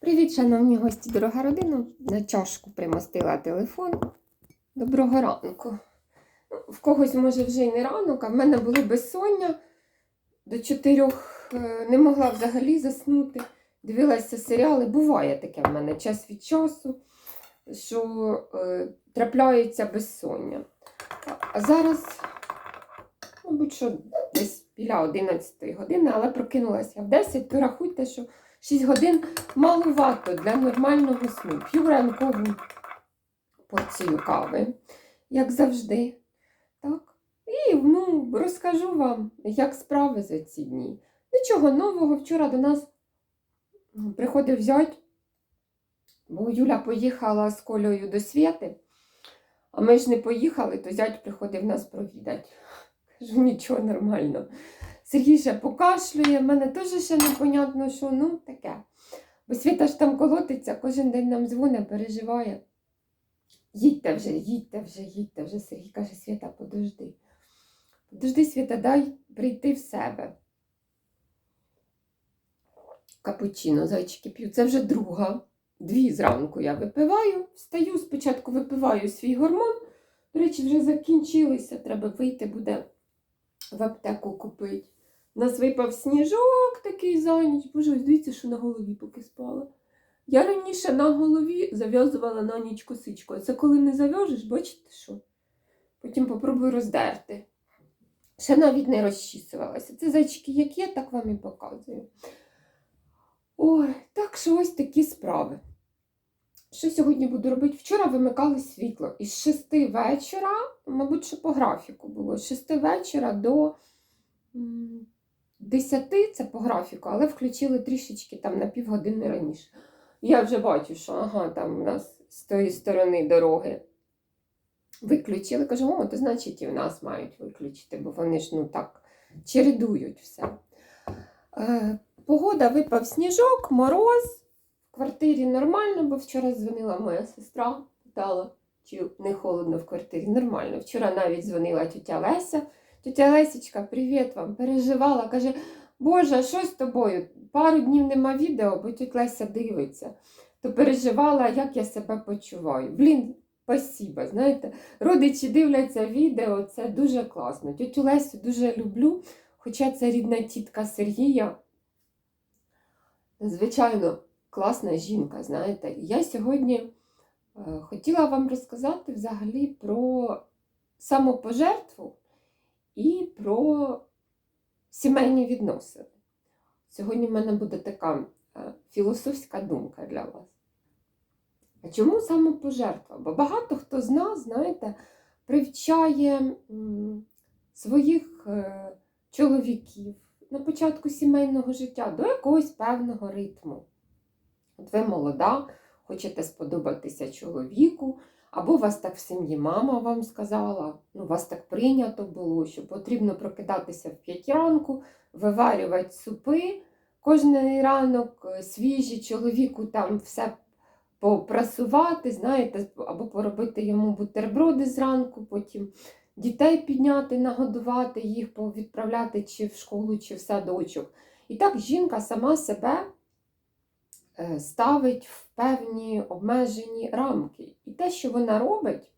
Привіт, шановні гості, дорога родина. На чашку примостила телефон. Доброго ранку. В когось, може, вже й не ранок, а в мене було безсоння. До чотирьох е, не могла взагалі заснути. Дивилася серіали. Буває таке в мене час від часу, що е, трапляється безсоння. А зараз, мабуть, що десь біля 11 години, але прокинулася в 10, то рахуйте, що 6 годин маловато для нормального сну. П'ю ранкову порцію кави, як завжди. Так? І ну, розкажу вам, як справи за ці дні. Нічого нового. Вчора до нас приходив зять, бо Юля поїхала з Колею до Свєти, а ми ж не поїхали, то зять приходив нас провідати. Кажу, нічого нормально. Сергій ще покашлює, в мене теж ще непонятно, що ну таке. Бо Світа ж там колотиться, кожен день нам дзвонить, переживає. Їдьте вже, їдьте вже, їдьте вже. Сергій каже, Світа, подожди. Подожди, Світа, дай прийти в себе. Капучино, зайчики п'ю. Це вже друга. Дві зранку я випиваю. Встаю, спочатку випиваю свій гормон. До речі, вже закінчилися. Треба вийти буде в аптеку купити. Нас випав сніжок такий за ніч. Боже, ось дивіться, що на голові поки спала. Я раніше на голові зав'язувала на ніч косичку. Це коли не зав'яжеш, бачите що? Потім попробую роздерти. Ще навіть не розчісувалася. Це зайчики, як є, так вам і показую. Ой, так що ось такі справи. Що сьогодні буду робити? Вчора вимикали світло. Із 6 вечора, мабуть, що по графіку було, з 6 вечора до 10 це по графіку, але включили трішечки там на півгодини раніше. Я вже бачу, що ага, там у нас з тої сторони дороги виключили. Кажу, о, то значить і в нас мають виключити, бо вони ж ну так чередують все. Е, погода випав сніжок, мороз. В квартирі нормально, бо вчора дзвонила моя сестра, питала, чи не холодно в квартирі. Нормально. Вчора навіть дзвонила тітя Леся. Тетя Лесічка, привіт вам! Переживала, каже, Боже, що з тобою? Пару днів нема відео, бо тітя Леся дивиться. То переживала, як я себе почуваю. Блін, спасіба, знаєте, родичі дивляться відео, це дуже класно. Тетю Лесю дуже люблю, хоча це рідна тітка Сергія. Звичайно, класна жінка, знаєте. І Я сьогодні е, хотіла вам розказати взагалі про самопожертву і про сімейні відносини. Сьогодні в мене буде така е, філософська думка для вас. А чому самопожертва? Бо багато хто з нас, знаєте, привчає своїх е, чоловіків на початку сімейного життя до якогось певного ритму. От ви молода, хочете сподобатися чоловіку, або вас так в сім'ї мама вам сказала, ну, вас так прийнято було, що потрібно прокидатися в 5 ранку, виварювати супи. Кожен ранок е, свіжі чоловіку там все попрасувати, знаєте, або поробити йому бутерброди зранку, потім дітей підняти, нагодувати їх, відправляти чи в школу, чи в садочок. І так жінка сама себе ставить в певні обмежені рамки. І те, що вона робить,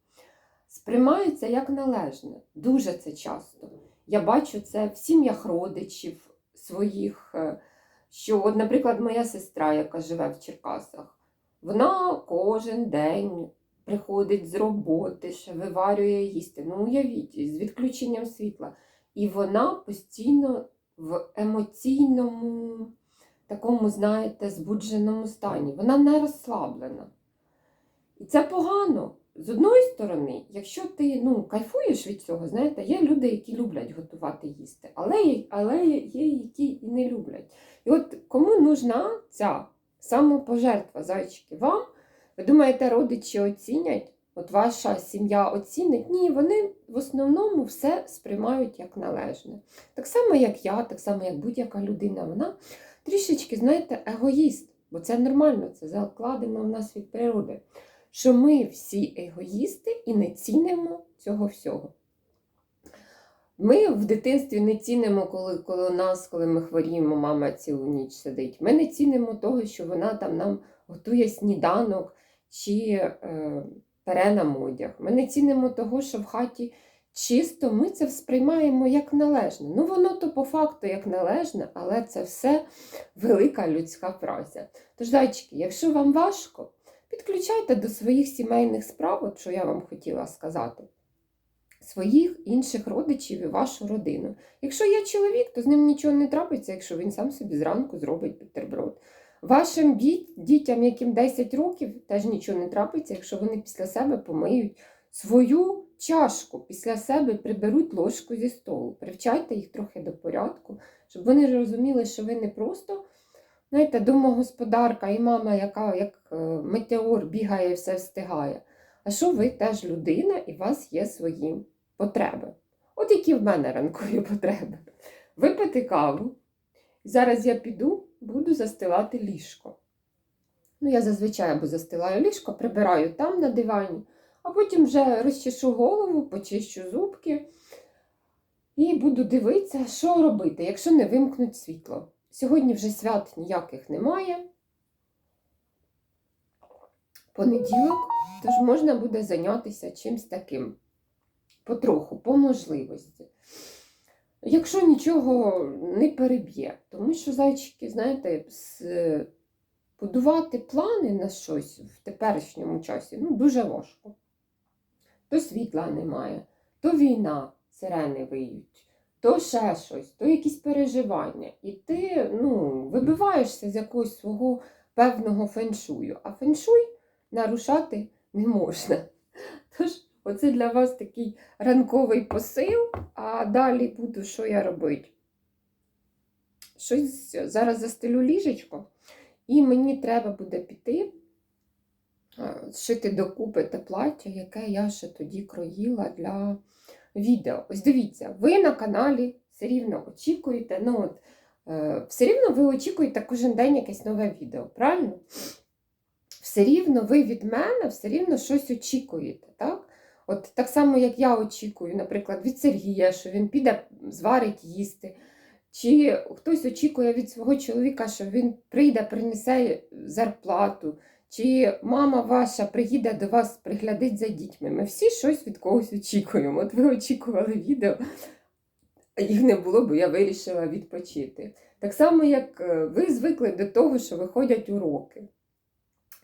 сприймається як належне. Дуже це часто. Я бачу це в сім'ях родичів своїх. е, Що, от, наприклад, моя сестра, яка живе в Черкасах, вона кожен день приходить з роботи, ще виварює їсти. Ну, уявіть, з відключенням світла. І вона постійно в емоційному, такому, знаєте, збудженому стані. Вона не розслаблена. І це погано. З одної сторони, якщо ти ну, кайфуєш від цього, знаєте, є люди, які люблять готувати їсти, але, але є, які і не люблять. І от кому нужна ця самопожертва, зайчики, вам? Ви думаєте, родичі оцінять? От ваша сім'я оцінить? Ні, вони в основному все сприймають як належне. Так само, як я, так само, як будь-яка людина, вона трішечки, знаєте, егоїст, бо це нормально, це закладено в нас від природи. Що ми всі егоїсти і не цінимо цього всього. Ми в дитинстві не цінимо, коли, коли нас, коли ми хворіємо, мама цілу ніч сидить. Ми не цінимо того, що вона там нам готує сніданок чи е, пере нам одяг. Ми не цінимо того, що в хаті чисто, ми це сприймаємо як належне. Ну, воно то по факту як належне, але це все велика людська праця. Тож, зайчики, якщо вам важко, підключайте до своїх сімейних справ, от що я вам хотіла сказати, своїх інших родичів і вашу родину. Якщо є чоловік, то з ним нічого не трапиться, якщо він сам собі зранку зробить бутерброд. Вашим діт- дітям, яким 10 років, теж нічого не трапиться, якщо вони після себе помиють свою чашку, після себе приберуть ложку зі столу. Привчайте їх трохи до порядку, щоб вони розуміли, що ви не просто знаєте, домогосподарка і мама, яка як е, метеор бігає і все встигає. А що ви теж людина і у вас є свої потреби. От які в мене ранкові потреби. Випити каву. Зараз я піду, буду застилати ліжко. Ну, я зазвичай або застилаю ліжко, прибираю там на дивані, а потім вже розчешу голову, почищу зубки і буду дивитися, що робити, якщо не вимкнуть світло. Сьогодні вже свят ніяких немає. Понеділок, тож можна буде зайнятися чимось таким потроху, по можливості. Якщо нічого не переб'є, тому що зайчики, знаєте, будувати плани на щось в теперішньому часі ну, дуже важко. То світла немає, то війна, сирени виють, то ще щось, то якісь переживання. І ти ну, вибиваєшся з якогось свого певного феншую. А феншуй нарушати не можна. Тож, оце для вас такий ранковий посил, а далі буду, що я робити? Щось зараз застелю ліжечко, і мені треба буде піти, зшити докупи те плаття, яке я ще тоді кроїла для відео. Ось дивіться, ви на каналі все рівно очікуєте, ну от, е, все рівно ви очікуєте кожен день якесь нове відео, правильно? Все рівно ви від мене все рівно щось очікуєте, так? От так само, як я очікую, наприклад, від Сергія, що він піде зварить їсти. Чи хтось очікує від свого чоловіка, що він прийде, принесе зарплату, чи мама ваша приїде до вас, приглядить за дітьми. Ми всі щось від когось очікуємо. От ви очікували відео, а їх не було, бо я вирішила відпочити. Так само, як е, ви звикли до того, що виходять уроки.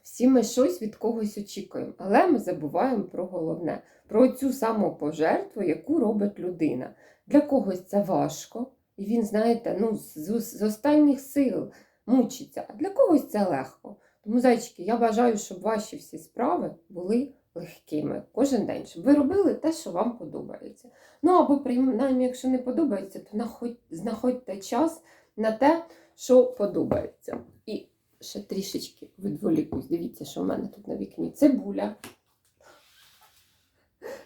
Всі ми щось від когось очікуємо, але ми забуваємо про головне, про цю самопожертву, яку робить людина. Для когось це важко, і він, знаєте, ну, з, з останніх сил мучиться, а для когось це легко. Тому, зайчики, я бажаю, щоб ваші всі справи були легкими кожен день, щоб ви робили те, що вам подобається. Ну або принаймні, якщо не подобається, то знаходьте час на те, що подобається. І ще трішечки відволікусь. Дивіться, що в мене тут на вікні. Цибуля.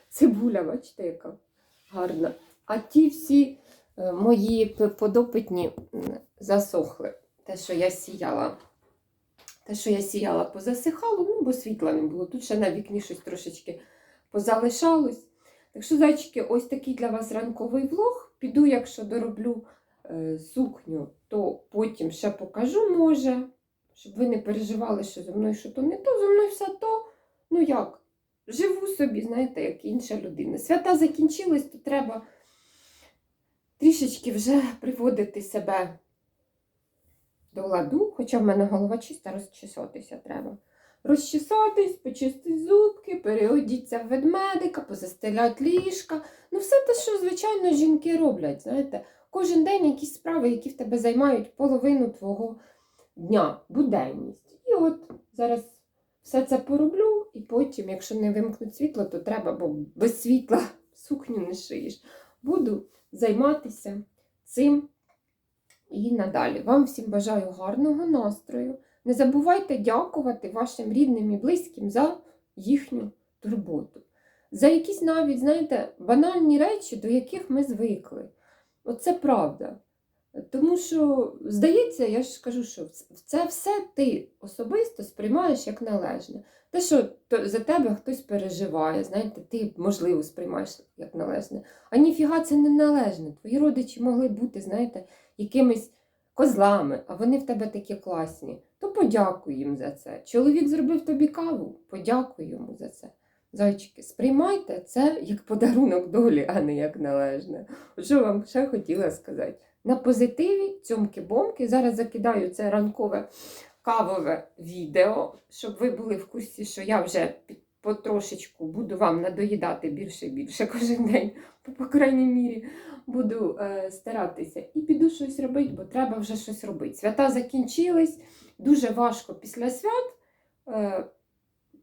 Цибуля, бачите, яка гарна. А ті всі е, мої подопитні засохли. Те, що я сіяла. Те, що я сіяла, позасихало, ну, бо світла не було. Тут ще на вікні щось трошечки позалишалось. Так що, зайчики, ось такий для вас ранковий влог. Піду, якщо дороблю е, сукню, то потім ще покажу, може, щоб ви не переживали, що зі мною що то не то, зі мною все то. Ну як? Живу собі, знаєте, як інша людина. Свята закінчились, то треба трішечки вже приводити себе до ладу, хоча в мене голова чиста, розчесатися треба. Розчесатись, почистити зубки, переодіться в ведмедика, позастелять ліжка. Ну, все те, що, звичайно, жінки роблять. Знаєте, кожен день якісь справи, які в тебе займають половину твого дня, буденність. І от зараз все це пороблю, і потім, якщо не вимкнуть світло, то треба, бо без світла сукню не шиєш. Буду займатися цим і надалі. Вам всім бажаю гарного настрою. Не забувайте дякувати вашим рідним і близьким за їхню турботу. За якісь навіть, знаєте, банальні речі, до яких ми звикли. Оце правда. Тому що, здається, я ж кажу, що це все ти особисто сприймаєш як належне. Те, що за тебе хтось переживає, знаєте, ти, можливо, сприймаєш як належне. А ніфіга це не належне. Твої родичі могли бути, знаєте, якимись козлами, а вони в тебе такі класні. То подякуй їм за це. Чоловік зробив тобі каву, подякуй йому за це. Зайчики, сприймайте це як подарунок долі, а не як належне. Що вам ще хотіла сказати? На позитиві цьомки-бомки. Зараз закидаю це ранкове кавове відео, щоб ви були в курсі, що я вже під- потрошечку буду вам надоїдати більше і більше кожен день, по, по крайній мірі, буду е, старатися і піду щось робити, бо треба вже щось робити. Свята закінчились, дуже важко після свят е,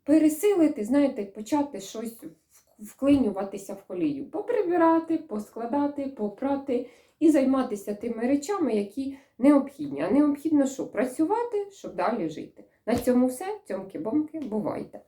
пересилити, знаєте, почати щось вклинюватися в колію, поприбирати, поскладати, попрати і займатися тими речами, які необхідні. А необхідно що? Працювати, щоб далі жити. На цьому все. Цьомки-бомки, бувайте.